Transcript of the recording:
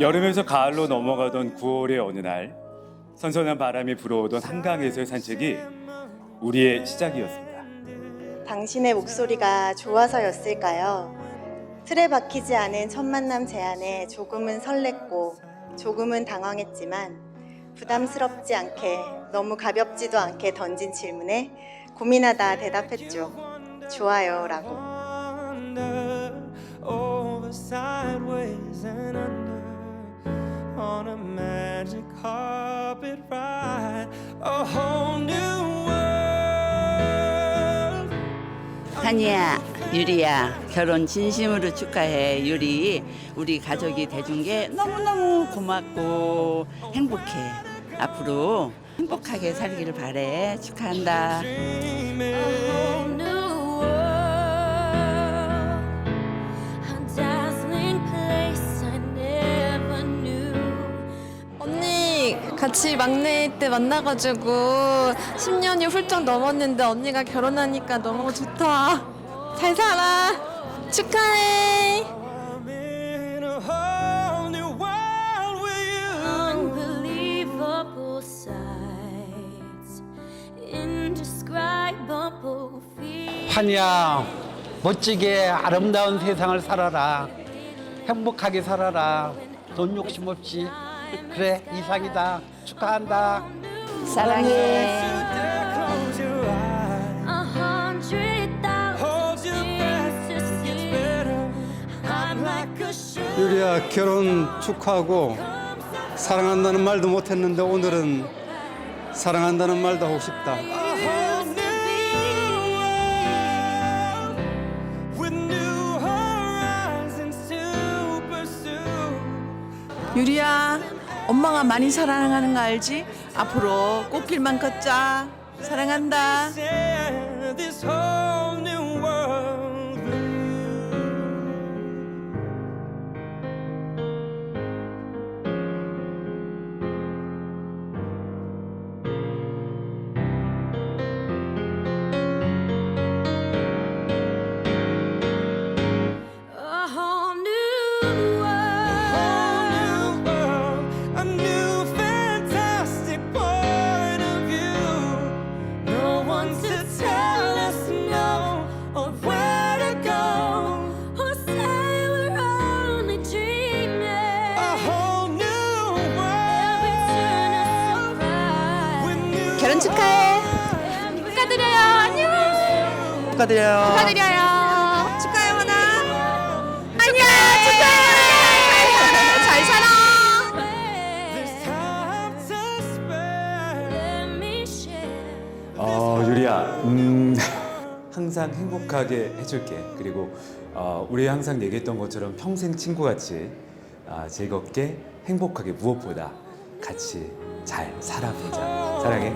여름에서 가을로 넘어가던 9월의 어느 날 선선한 바람이 불어오던 한강에서의 산책이 우리의 시작이었습니다. 당신의 목소리가 좋아서였을까요? 틀에 박히지 않은 첫 만남 제안에 조금은 설렜고 조금은 당황했지만 부담스럽지 않게 너무 가볍지도 않게 던진 질문에 고민하다 대답했죠. 좋아요 라고. Magic carpet ride a whole new world 한이야, 유리야, 결혼 진심으로 축하해. 유리, 우리 가족이 돼준 게 너무너무 고맙고 행복해. 앞으로 행복하게 살기를 바래. 축하한다. dreaming 같이 막내 때 만나가지고 10년이 훌쩍 넘었는데 언니가 결혼하니까 너무 좋다. 잘 살아. 축하해. 한이야 멋지게 아름다운 세상을 살아라 행복하게 살아라 돈 욕심 없이 그래 이상이다 축하한다 사랑해. 유리야 결혼 축하하고 사랑한다는 말도 못했는데 오늘은 사랑한다는 말도 하고 싶다. 유리야, 엄마가 많이 사랑하는 거 알지? 앞으로 꽃길만 걷자. 사랑한다. 결혼 축하해. 축하드려요. 안녕. 축하드려요. 축하드려요. 축하해 하나. 안녕. 축하해. 잘 살아. Share. 어, 유리야, 음, 항상 행복하게 해줄게. 그리고 어, 우리 항상 얘기했던 것처럼 평생 친구같이 아, 즐겁게 행복하게 무엇보다 같이 잘 살아보자. 사랑해.